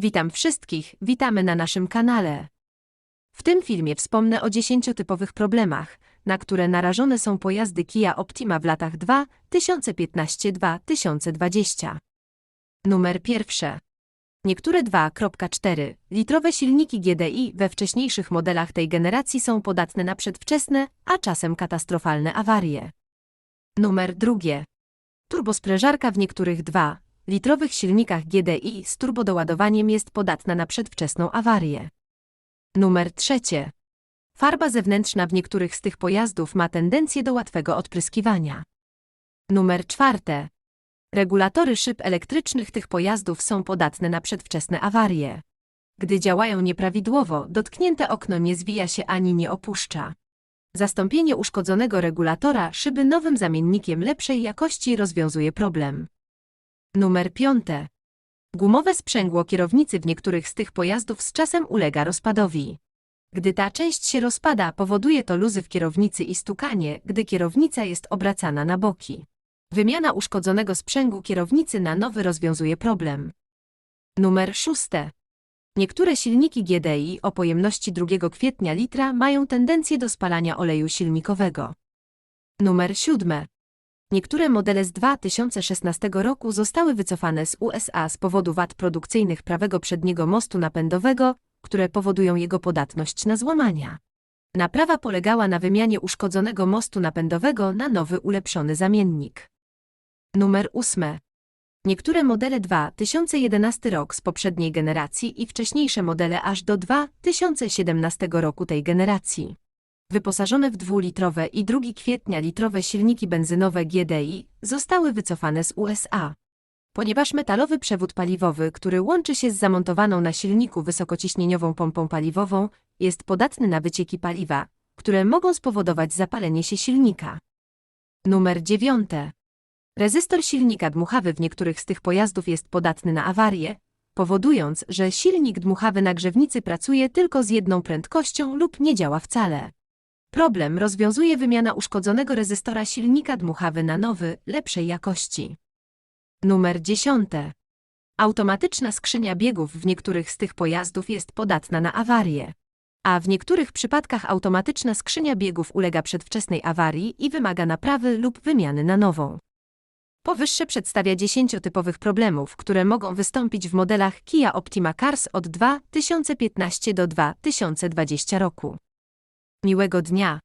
Witam wszystkich, witamy na naszym kanale. W tym filmie wspomnę o 10 typowych problemach, na które narażone są pojazdy Kia Optima w latach 2015-2020. Numer pierwszy. Niektóre 2.4 litrowe silniki GDI we wcześniejszych modelach tej generacji są podatne na przedwczesne, a czasem katastrofalne awarie. Numer drugie. Turbosprężarka w niektórych 2 litrowych silnikach GDI z turbodoładowaniem jest podatna na przedwczesną awarię. Numer trzecie. Farba zewnętrzna w niektórych z tych pojazdów ma tendencję do łatwego odpryskiwania. Numer czwarte. Regulatory szyb elektrycznych tych pojazdów są podatne na przedwczesne awarie. Gdy działają nieprawidłowo, dotknięte okno nie zwija się ani nie opuszcza. Zastąpienie uszkodzonego regulatora szyby nowym zamiennikiem lepszej jakości rozwiązuje problem. Numer piąte. Gumowe sprzęgło kierownicy w niektórych z tych pojazdów z czasem ulega rozpadowi. Gdy ta część się rozpada, powoduje to luzy w kierownicy i stukanie, gdy kierownica jest obracana na boki. Wymiana uszkodzonego sprzęgu kierownicy na nowy rozwiązuje problem. Numer szóste. Niektóre silniki GDI o pojemności 2 kwietnia litra mają tendencję do spalania oleju silnikowego. Numer siódme. Niektóre modele z 2016 roku zostały wycofane z USA z powodu wad produkcyjnych prawego przedniego mostu napędowego, które powodują jego podatność na złamania. Naprawa polegała na wymianie uszkodzonego mostu napędowego na nowy ulepszony zamiennik. Numer 8. Niektóre modele 2011 rok z poprzedniej generacji i wcześniejsze modele aż do 2017 roku tej generacji. Wyposażone w dwulitrowe i 2 kwietnia litrowe silniki benzynowe GDI zostały wycofane z USA. Ponieważ metalowy przewód paliwowy, który łączy się z zamontowaną na silniku wysokociśnieniową pompą paliwową, jest podatny na wycieki paliwa, które mogą spowodować zapalenie się silnika. Numer 9. Rezystor silnika dmuchawy w niektórych z tych pojazdów jest podatny na awarię, powodując, że silnik dmuchawy na grzewnicy pracuje tylko z jedną prędkością lub nie działa wcale. Problem rozwiązuje wymiana uszkodzonego rezystora silnika dmuchawy na nowy, lepszej jakości. Numer 10. Automatyczna skrzynia biegów w niektórych z tych pojazdów jest podatna na awarię. A w niektórych przypadkach automatyczna skrzynia biegów ulega przedwczesnej awarii i wymaga naprawy lub wymiany na nową. Powyższe przedstawia 10 typowych problemów, które mogą wystąpić w modelach Kia Optima Cars od 2015 do 2020 roku. Miłego dnia!